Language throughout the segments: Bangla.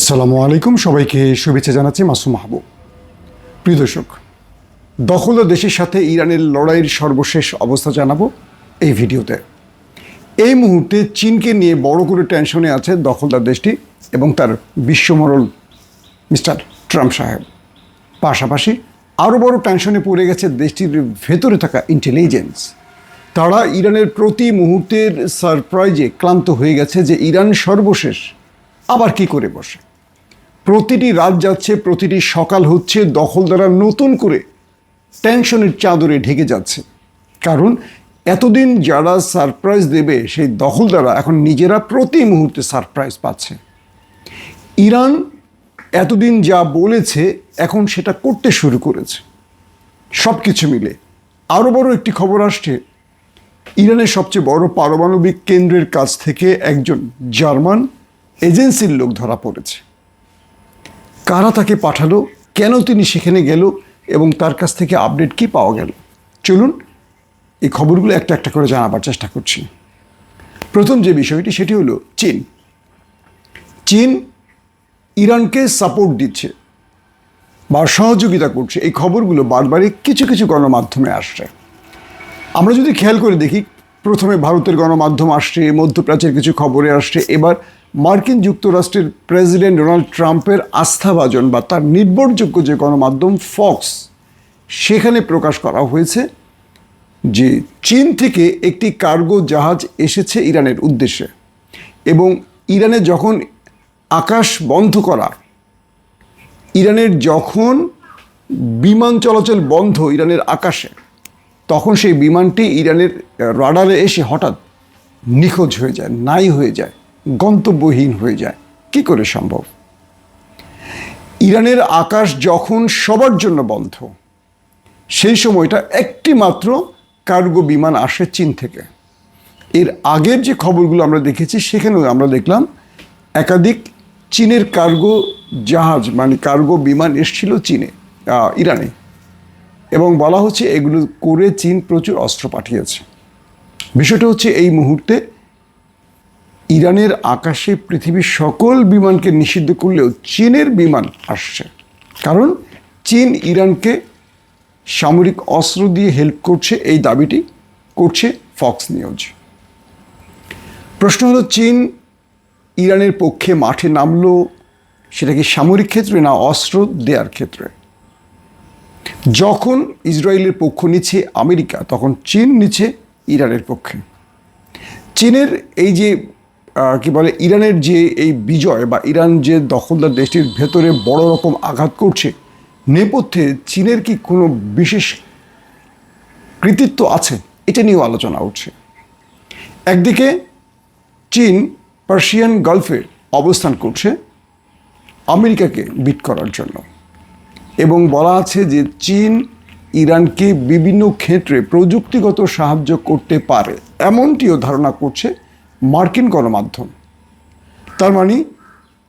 আসসালামু আলাইকুম। সবাইকে শুভেচ্ছা জানাচ্ছি মাসুম মাহবুব। প্রিয় দর্শক দখলদার দেশের সাথে ইরানের লড়াইয়ের সর্বশেষ অবস্থা জানাব এই ভিডিওতে। এই মুহূর্তে চীনকে নিয়ে বড় করে টেনশনে আছে দখলদার দেশটি এবং তার বিশ্বমরল মিস্টার ট্রাম্প সাহেব। পাশাপাশি আরও বড় টেনশনে পড়ে গেছে দেশটির ভেতরে থাকা ইন্টেলিজেন্স তারা ইরানের প্রতি মুহূর্তের সারপ্রাইজে ক্লান্ত হয়ে গেছে যে ইরান সর্বশেষ আবার কি করে বসে। প্রতিটি রাত যাচ্ছে, প্রতিটি সকাল হচ্ছে, দখলদারা নতুন করে টেনশনের চাদরে ঢেকে যাচ্ছে। কারণ এতদিন যারা সারপ্রাইজ দেবে, সেই দখলদারা এখন নিজেরা প্রতি মুহূর্তে সারপ্রাইজ পাচ্ছে। ইরান এতদিন যা বলেছে, এখন সেটা করতে শুরু করেছে। সব কিছু মিলে। আরও বড় একটি খবর আসছে। ইরানের সবচেয়ে বড় পারমাণবিক কেন্দ্রের কাছ থেকে একজন জার্মান এজেন্সির লোক ধরা পড়েছে। কারা তাকে পাঠালো? কেন তিনি সেখানে গেল? এবং তার কাছ থেকে আপডেট কি পাওয়া গেল? চলুন এই খবরগুলো একটা একটা করে জানাবার চেষ্টা করছি। প্রথম যে বিষয়টি, সেটি হলো চীন। চীন ইরানকে সাপোর্ট দিচ্ছে বা সহযোগিতা করছে। এই খবরগুলো বারবারই কিছু কিছু গণমাধ্যমে আসছে। আমরা যদি খেয়াল করে দেখি, প্রথমে ভারতের গণমাধ্যম আসছে, মধ্যপ্রাচ্যের কিছু খবরে আসছে। এবার মার্কিন যুক্তরাষ্ট্রের প্রেসিডেন্ট ডোনাল্ড ট্রাম্পের আস্থাভাজন বা তার নির্ভরযোগ্য যে গণমাধ্যম ফক্স, সেখানে প্রকাশ করা হয়েছে যে চীন থেকে একটি কার্গো জাহাজ এসেছে ইরানের উদ্দেশ্যে এবং ইরানে যখন আকাশ বন্ধ করা, ইরানের যখন বিমান চলাচল বন্ধ ইরানের আকাশে, তখন সেই বিমানটি ইরানের রাডারে এসে হঠাৎ নিখোঁজ হয়ে যায়, নাই হয়ে যায়। গন্তব্যহীন হয়ে যায়। কি করে সম্ভব? ইরানের আকাশ যখন সবার জন্য বন্ধ, সেই সময়টা একটি মাত্র কার্গো বিমান আসে চীন থেকে। এর আগের যে খবরগুলো আমরা দেখেছি, সেখানেও আমরা দেখলাম একাধিক চীনের কার্গো জাহাজ মানে কার্গো বিমান এসছিল চীনে ইরানে। এবং বলা হচ্ছে এগুলো করে চীন প্রচুর অস্ত্র পাঠিয়েছে। বিষয়টা হচ্ছে এই মুহূর্তে ইরানের আকাশে পৃথিবীর সকল বিমানকে নিষিদ্ধ করলেও চীনের বিমান আসছে। কারণ চীন ইরানকে সামরিক অস্ত্র দিয়ে হেল্প করছে, এই দাবিটি করছে ফক্স নিউজ। প্রশ্ন হলো, চীন ইরানের পক্ষে মাঠে নামলো সেটা কি সামরিক ক্ষেত্রে না অস্ত্র দেওয়ার ক্ষেত্রে? যখন ইসরায়েলের পক্ষ নিচ্ছে আমেরিকা, তখন চীন নিচ্ছে ইরানের পক্ষে। চীনের এই যে কি বলে, ইরানের যে এই বিজয় বা ইরান যে দখলদার দেশটির ভেতরে বড় রকম আঘাত করছে, নেপথ্যে চীনের কি কোনো বিশেষ কৃতিত্ব আছে? এটা নিয়েও আলোচনা উঠছে একদিকে চীন পার্সিয়ান গালফে অবস্থান করছে আমেরিকাকে বিট করার জন্য। এবং বলা আছে যে চীন ইরানকে বিভিন্ন ক্ষেত্রে প্রযুক্তিগত সাহায্য করতে পারে, এমনটিও ধারণা করছে মার্কিন গণমাধ্যম। তার মানে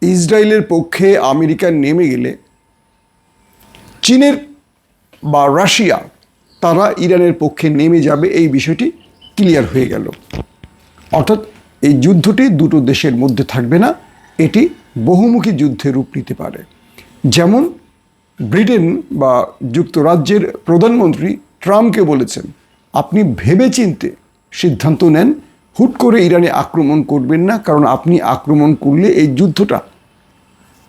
ইসরায়েলের পক্ষে আমেরিকা নেমে গেলে চীনের বা রাশিয়া, তারা ইরানের পক্ষে নেমে যাবে এই বিষয়টি ক্লিয়ার হয়ে গেল। অর্থাৎ এই যুদ্ধটি দুটো দেশের মধ্যে থাকবে না, এটি বহুমুখী যুদ্ধে রূপ নিতে পারে। যেমন ব্রিটেন বা যুক্তরাজ্যের প্রধানমন্ত্রী ট্রাম্পকে বলেছেন, আপনি ভেবেচিন্তে সিদ্ধান্ত নেন হুট করে ইরানে আক্রমণ করবেন না, কারণ আপনি আক্রমণ করলে এই যুদ্ধটা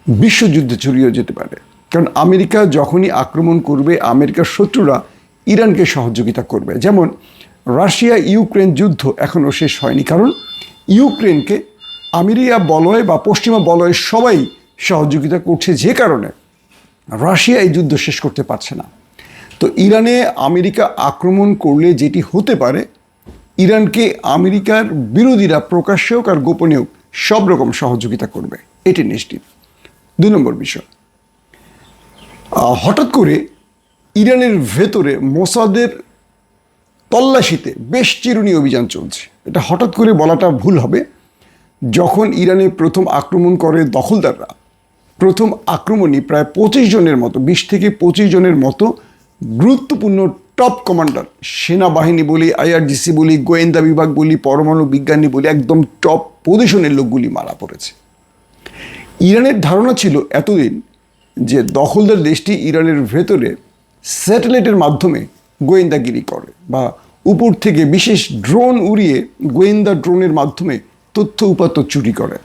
বিশ্বযুদ্ধে ছড়িয়ে যেতে পারে। কারণ আমেরিকা যখনই আক্রমণ করবে, আমেরিকার শত্রুরা ইরানকে সহযোগিতা করবে। যেমন, রাশিয়া ইউক্রেন যুদ্ধ এখনও শেষ হয়নি, কারণ ইউক্রেনকে আমেরিকা বলয় বা পশ্চিমা বলয় সবাই সহযোগিতা করছে যে কারণে। রাশিয়া এই যুদ্ধ শেষ করতে পারছে না। তো ইরানে আমেরিকা আক্রমণ করলে যেটি হতে পারে ইরানকে আমেরিকার বিরোধীরা প্রকাশ্যে হোক আর গোপনে হোক, সব রকম সহযোগিতা করবে। এটি নিশ্চিত। দুই নম্বর বিষয়। হঠাৎ করে ইরানের ভেতরে মোসাদের তল্লাশিতে বেশ চিরুনি অভিযান চলছে। এটা হঠাৎ করে বলাটা ভুল হবে। যখন ইরানে প্রথম আক্রমণ করে দখলদাররা, প্রথম আক্রমণই প্রায় পঁচিশ জনের মতো, বিশ থেকে পঁচিশ জনের মতো গুরুত্বপূর্ণ টপ কমান্ডার সেনাবাহিনী বলি আইআরজিসি বলি, গোয়েন্দা বিভাগ বলি, পরমাণু বিজ্ঞানী বলি, একদম টপ পজিশনের লোকগুলি মারা পড়েছে। ইরানের ধারণা ছিল এতদিন যে দখলদার দেশটি ইরানের ভেতরে স্যাটেলাইটের মাধ্যমে গোয়েন্দাগিরি করে বা উপর থেকে বিশেষ ড্রোন উড়িয়ে গোয়েন্দা ড্রোনের মাধ্যমে তথ্য উপাত্ত চুরি করে।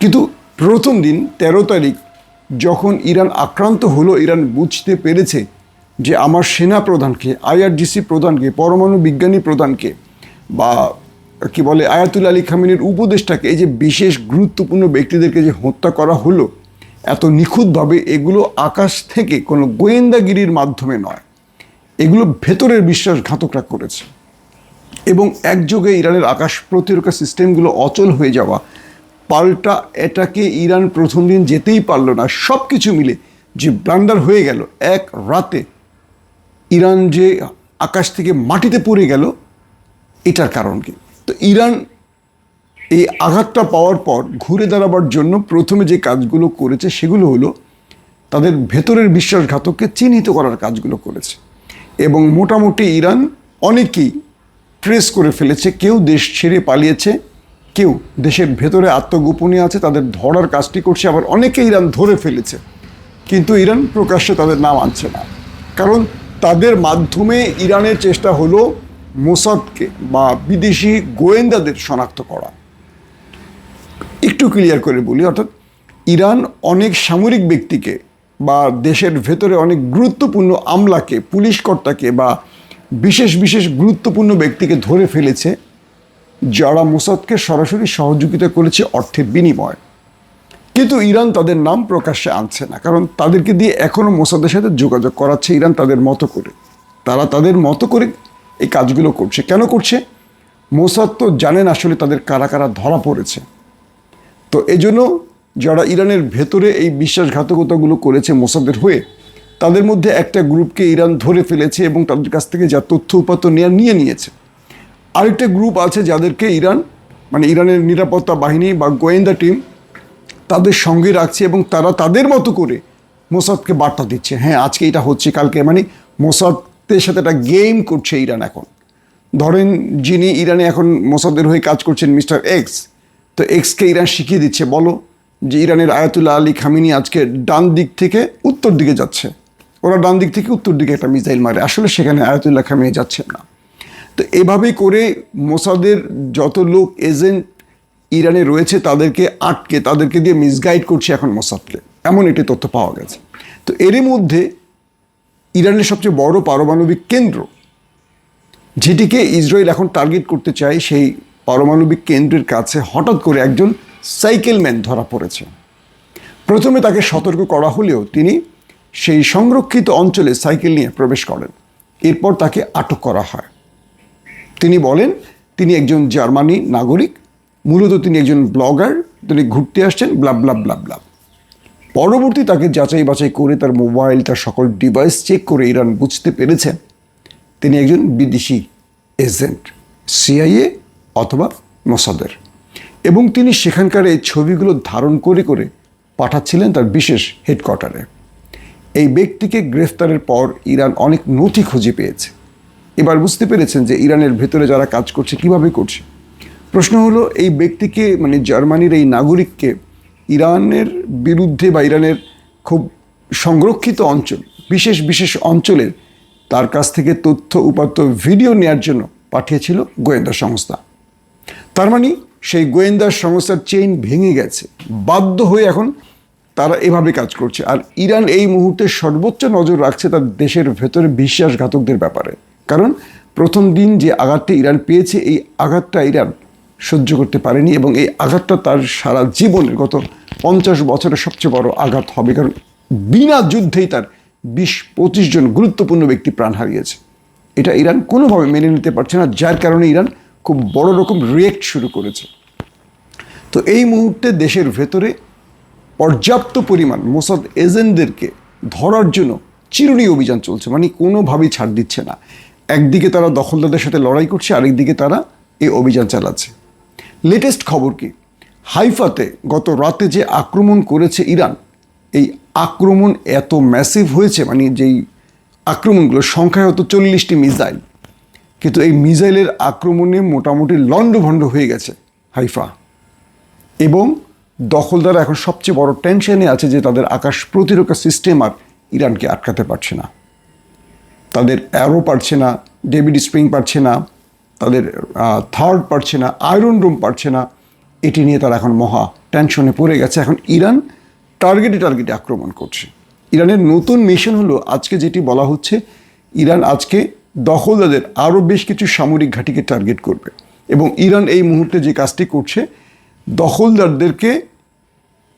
কিন্তু প্রথম দিন তেরো তারিখ যখন ইরান আক্রান্ত হলো, ইরান বুঝতে পেরেছে যে আমার সেনা প্রধানকে আইআরজিসি প্রধানকে, পরমাণু বিজ্ঞানী প্রধানকে বা কি বলে আয়াতুল আলী খামিনের উপদেষ্টাকে, এই যে বিশেষ গুরুত্বপূর্ণ ব্যক্তিদেরকে যে হত্যা করা হলো, এত নিখুঁতভাবে এগুলো আকাশ থেকে কোনো গোয়েন্দাগিরির মাধ্যমে নয়। এগুলো ভেতরের বিশ্বাসঘাতকরা করেছে। এবং একযোগে ইরানের আকাশ প্রতিরক্ষা সিস্টেমগুলো অচল হয়ে যাওয়া, পাল্টা এটাকে ইরান প্রথম দিন যেতেই পারল না সব কিছু মিলে যে ব্লান্ডার হয়ে গেল এক রাতে। ইরান যে আকাশ থেকে মাটিতে পড়ে গেল, এটার কারণ কি? তো ইরান এই আঘাতটা পাওয়ার পর ঘুরে দাঁড়াবার জন্য প্রথমে যে কাজগুলো করেছে সেগুলো হলো তাদের ভেতরের বিশ্বাসঘাতককে চিহ্নিত করার কাজগুলো করেছে। এবং মোটামুটি ইরান অনেকেই ট্রেস করে ফেলেছে, কেউ দেশ ছেড়ে পালিয়েছে, কেউ দেশের ভেতরে আত্মগোপনে আছে, তাদের ধরার কাজটি করছে, আবার অনেকে ইরান ধরে ফেলেছে। কিন্তু ইরান প্রকাশ্যে তাদের নাম আনছে না। কারণ তাদের মাধ্যমে ইরানের চেষ্টা হলো মোসাদকে বা বিদেশি গোয়েন্দাদের শনাক্ত করা। একটু ক্লিয়ার করে বলি, অর্থাৎ ইরান অনেক সামরিক ব্যক্তিকে বা দেশের ভেতরে অনেক গুরুত্বপূর্ণ আমলাকে, পুলিশ কর্তাকে বা বিশেষ বিশেষ গুরুত্বপূর্ণ ব্যক্তিকে ধরে ফেলেছে, যারা মোসাদকে সরাসরি সহযোগিতা করেছে অর্থের বিনিময়। কিন্তু ইরান তাদের নাম প্রকাশ্যে আনছে না, কারণ তাদেরকে দিয়ে এখনও মোসাদের সাথে যোগাযোগ করাচ্ছে ইরান তাদের মতো করে। তারা তাদের মতো করে এই কাজগুলো করছে। কেন করছে? মোসাদ তো জানেন আসলে তাদের কারা কারা ধরা পড়েছে। তো এই জন্য যারা ইরানের ভেতরে এই বিশ্বাসঘাতকতাগুলো করেছে মোসাদের হয়ে, তাদের মধ্যে একটা গ্রুপকে ইরান ধরে ফেলেছে এবং তাদের কাছ থেকে যা তথ্য উপাত্ত নেওয়া নিয়ে নিয়েছে। আরেকটা গ্রুপ আছে যাদেরকে ইরান মানে ইরানের নিরাপত্তা বাহিনী বা গোয়েন্দা টিম তাদের সঙ্গে রাখছে এবং তারা তাদের মতো করে মোসাদকে বার্তা দিচ্ছে। হ্যাঁ আজকে এটা হচ্ছে, কালকে মানে মোসাদের সাথে একটা গেম করছে ইরান এখন। ধরেন যিনি ইরানে এখন মোসাদের হয়ে কাজ করছেন মিস্টার এক্স, তো এক্সকে ইরান শিখিয়ে দিচ্ছে, বলো যে ইরানের আয়াতুল্লাহ আলী খামিনি আজকে ডান দিক থেকে উত্তর দিকে যাচ্ছে। ওরা ডান দিক থেকে উত্তর দিকে একটা মিসাইল মারে, আসলে সেখানে আয়াতুল্লাহ খামিনি যাচ্ছে না। তো এভাবে করে মোসাদের যত লোক এজেন্ট ইরানে রয়েছে, তাদেরকে আটকে, তাদেরকে দিয়ে মিসগাইড করছে এখন মোসাদকে। এমন একটি তথ্য পাওয়া গেছে। তো এরই মধ্যে ইরানের সবচেয়ে বড় পারমাণবিক কেন্দ্র, যেটিকে ইসরায়েল এখন টার্গেট করতে চায়, সেই পারমাণবিক কেন্দ্রের কাছে হঠাৎ করে একজন সাইকেলম্যান ধরা পড়েছে। প্রথমে তাকে সতর্ক করা হলেও তিনি সেই সংরক্ষিত অঞ্চলে সাইকেল নিয়ে প্রবেশ করেন। এরপর তাকে আটক করা হয়। তিনি বলেন, তিনি একজন জার্মানি নাগরিক মূলত তিনি একজন ব্লগার, তিনি ঘুরতে আসছেন ব্লাব ব্লাব ব্লাব ব্লাব পরবর্তী তাকে যাচাই বাছাই করে তার মোবাইল তার সকল ডিভাইস চেক করে ইরান বুঝতে পেরেছেন। তিনি একজন বিদেশি এজেন্ট সিআইএ অথবা মোসাদের। এবং তিনি সেখানকার এই ছবিগুলো ধারণ করে করে পাঠাচ্ছিলেন তার বিশেষ হেডকোয়ার্টারে এই ব্যক্তিকে গ্রেফতারের পর ইরান অনেক নথি খুঁজে পেয়েছে। এবার বুঝতে পেরেছেন যে ইরানের ভেতরে যারা কাজ করছে, কীভাবে করছে। প্রশ্ন হলো, এই ব্যক্তিকে মানে জার্মানির এই নাগরিককে ইরানের বিরুদ্ধে বা ইরানের খুব সংরক্ষিত অঞ্চল, বিশেষ বিশেষ অঞ্চলের তার কাছ থেকে তথ্য, উপাত্ত ভিডিও নেয়ার জন্য পাঠিয়েছিল গোয়েন্দা সংস্থা। তার মানে সেই গোয়েন্দা সংস্থার চেইন ভেঙে গেছে। বাধ্য হয়ে এখন তারা এভাবে কাজ করছে। আর ইরান এই মুহূর্তে সর্বোচ্চ নজর রাখছে তার দেশের ভেতরে বিশ্বাসঘাতকদের ব্যাপারে। কারণ, প্রথম দিন যে আঘাতটা ইরান পেয়েছে, এই আঘাতটা ইরান সহ্য করতে পারেনি এবং এই আঘাতটা তার সারা জীবনের গত পঞ্চাশ বছরের সবচেয়ে বড় আঘাত হবে, কারণ বিনা যুদ্ধেই তার বিশ পঁচিশ জন গুরুত্বপূর্ণ ব্যক্তি প্রাণ হারিয়েছে। এটা ইরান কোনোভাবে মেনে নিতে পারছে না, যার কারণে ইরান খুব বড় রকম রিয়েক্ট শুরু করেছে। তো এই মুহূর্তে দেশের ভেতরে পর্যাপ্ত পরিমাণ মোসাদ এজেন্টদেরকে ধরার জন্য চিরুনি অভিযান চলছে মানে কোনোভাবেই ছাড় দিচ্ছে না। একদিকে তারা দখলদারদের সাথে লড়াই করছে, আরেকদিকে তারা এই অভিযান চালাচ্ছে। লেটেস্ট খবর কি? হাইফাতে গত রাতে যে আক্রমণ করেছে ইরান, এই আক্রমণ এত ম্যাসিভ হয়েছে মানে যেই আক্রমণগুলো সংখ্যায় হতো চল্লিশটি মিসাইল, কিন্তু এই মিসাইলের আক্রমণে মোটামুটি লণ্ডভণ্ড হয়ে গেছে হাইফা। এবং দখলদার এখন সবচেয়ে বড় টেনশনে আছে যে তাদের আকাশ প্রতিরক্ষা সিস্টেম আর ইরানকে আটকাতে পারছে না। তাদের অ্যারো পারছে না ডেভিড স্প্রিং পারছে না তাদের থার্ড পারছে না আয়রন রুম পারছে না, এটি নিয়ে তারা এখন মহা টেনশনে পড়ে গেছে। এখন ইরান টার্গেটে টার্গেটে আক্রমণ করছে। ইরানের নতুন মিশন হলো আজকে যেটি বলা হচ্ছে, ইরান আজকে দখলদারদের আরও বেশ কিছু সামরিক ঘাঁটিকে টার্গেট করবে। এবং ইরান এই মুহূর্তে যে কাজটি করছে, দখলদারদেরকে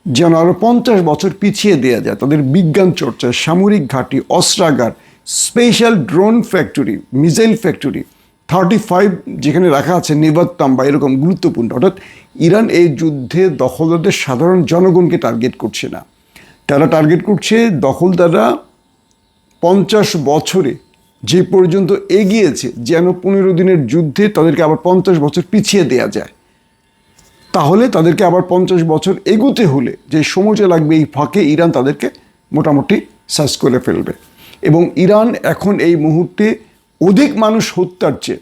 যেন আরও পঞ্চাশ বছর পিছিয়ে দেওয়া যায়। তাদের বিজ্ঞান চর্চা, সামরিক ঘাঁটি, অস্ত্রাগার special drone factory missile factory thirty five যেখানে রাখা আছে নেবাত্তাম বা এরকম গুরুত্বপূর্ণ। অর্থাৎ ইরান এই যুদ্ধে দখলদারদের সাধারণ জনগণকে টার্গেট করছে না। তারা টার্গেট করছে দখলদাররা পঞ্চাশ বছরে যে পর্যন্ত এগিয়েছে, যেন পনেরো দিনের যুদ্ধে তাদেরকে আবার পঞ্চাশ বছর পিছিয়ে দেয়া যায়। তাহলে তাদেরকে আবার পঞ্চাশ বছর এগোতে হলে যে সময়টা লাগবে এই ফাঁকে ইরান তাদেরকে মোটামুটি সার্চ করে ফেলবে। এবং ইরান এখন এই মুহূর্তে অধিক মানুষ হত্যার চেয়ে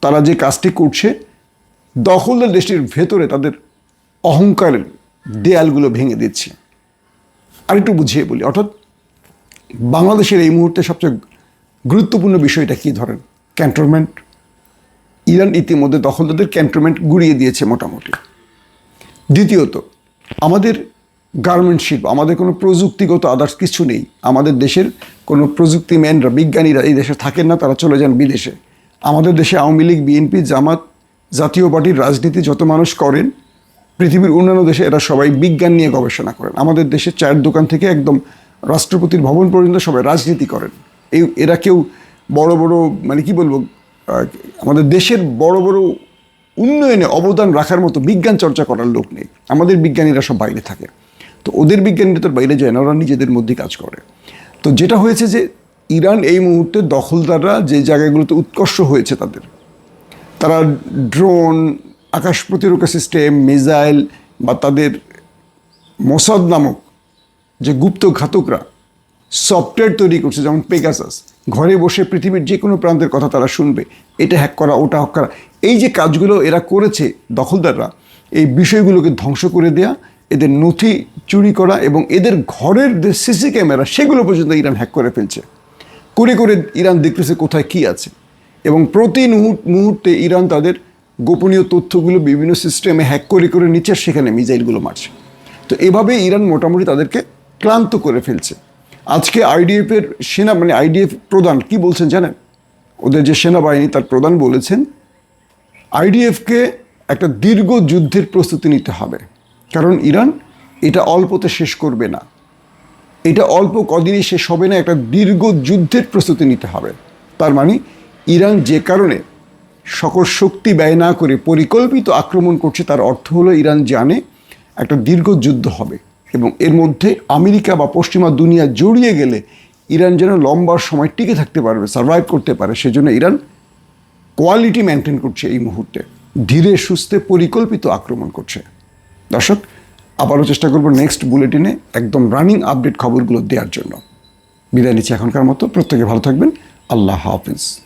তারা যে কাজটি করছে, দখলদার দেশটির ভেতরে তাদের অহংকারের দেয়ালগুলো ভেঙে দিচ্ছে। আর একটু বুঝিয়ে বলি, অর্থাৎ বাংলাদেশের এই মুহূর্তে সবচেয়ে গুরুত্বপূর্ণ বিষয়টা কী ধরেন? ক্যান্টনমেন্ট। ইরান ইতিমধ্যে দখলদারদের ক্যান্টনমেন্ট গুড়িয়ে দিয়েছে মোটামুটি। দ্বিতীয়ত, আমাদের গার্মেন্ট শিল্প আমাদের কোনো প্রযুক্তিগত আদার্স কিছু নেই। আমাদের দেশের কোনো প্রযুক্তিম্যানরা বিজ্ঞানীরা এই দেশে থাকেন না, তারা চলে যান বিদেশে। আমাদের দেশে আওয়ামী লীগ বিএনপি জামাত, জাতীয় পার্টির রাজনীতি যত মানুষ করেন, পৃথিবীর অন্যান্য দেশে এরা সবাই বিজ্ঞান নিয়ে গবেষণা করেন। আমাদের দেশে চায়ের দোকান থেকে একদম রাষ্ট্রপতির ভবন পর্যন্ত সবাই রাজনীতি করেন। এই, এরা কেউ বড় বড় মানে কি বলব আমাদের দেশের বড় বড় উন্নয়নে অবদান রাখার মতো বিজ্ঞান চর্চা করার লোক নেই। আমাদের বিজ্ঞানীরা সব বাইরে থাকে। তো ওদের বিজ্ঞানীরা তো বাইরে যায় না, ওরা নিজেদের মধ্যে কাজ করে। তো যেটা হয়েছে যে ইরান এই মুহূর্তে দখলদাররা যে জায়গাগুলোতে উৎকর্ষ হয়েছে তাদের, তারা ড্রোন, আকাশ প্রতিরক্ষা সিস্টেম, মিসাইল বা তাদের মোসাদ নামক যে গুপ্ত ঘাতকরা সফটওয়্যার তৈরি করছে, যেমন পেগাসাস, ঘরে বসে পৃথিবীর যে কোনো প্রান্তের কথা তারা শুনবে, এটা হ্যাক করা, ওটা হ্যাক করা। এই যে কাজগুলো এরা করেছে দখলদাররা, এই বিষয়গুলোকে ধ্বংস করে দেয়া, এদের নথি চুরি করা এবং এদের ঘরের যে সিসি ক্যামেরা, সেগুলো পর্যন্ত ইরান হ্যাক করে ফেলছে। করে করে ইরান দেখতেছে কোথায় কি আছে। এবং প্রতি মুহূর্ত- ইরান তাদের গোপনীয় তথ্যগুলো বিভিন্ন সিস্টেমে হ্যাক করে করে নিচ্ছে, সেখানে মিসাইলগুলো মারছে। তো এভাবে ইরান মোটামুটি তাদেরকে ক্লান্ত করে ফেলছে। আজকে আইডিএফের সেনা মানে আইডিএফ প্রধান কি বলছেন জানেন? ওদের যে সেনাবাহিনী, তার প্রধান বলেছেন আইডিএফকে একটা দীর্ঘ যুদ্ধের প্রস্তুতি নিতে হবে। কারণ ইরান এটা অল্পতে শেষ করবে না। এটা অল্প কদিনই শেষ হবে না, একটা দীর্ঘ যুদ্ধের প্রস্তুতি নিতে হবে। তার মানে ইরান যে কারণে সকল শক্তি ব্যয় না করে পরিকল্পিত আক্রমণ করছে, তার অর্থ হলো ইরান জানে একটা দীর্ঘ যুদ্ধ হবে এবং এর মধ্যে আমেরিকা বা পশ্চিমা দুনিয়া জড়িয়ে গেলে ইরান যেন লম্বা সময় টিকে থাকতে পারবে সার্ভাইভ করতে পারে। সেজন্য ইরান কোয়ালিটি মেনটেন করছে এই মুহূর্তে। ধীরে সুস্থে পরিকল্পিত আক্রমণ করছে। দর্শক আবারও চেষ্টা করব নেক্সট বুলেটিনে একদম রানিং আপডেট খবরগুলো দেওয়ার জন্য। বিদায় নিচ্ছি এখনকার মতো। প্রত্যেকে ভালো থাকবেন। আল্লাহ হাফিজ।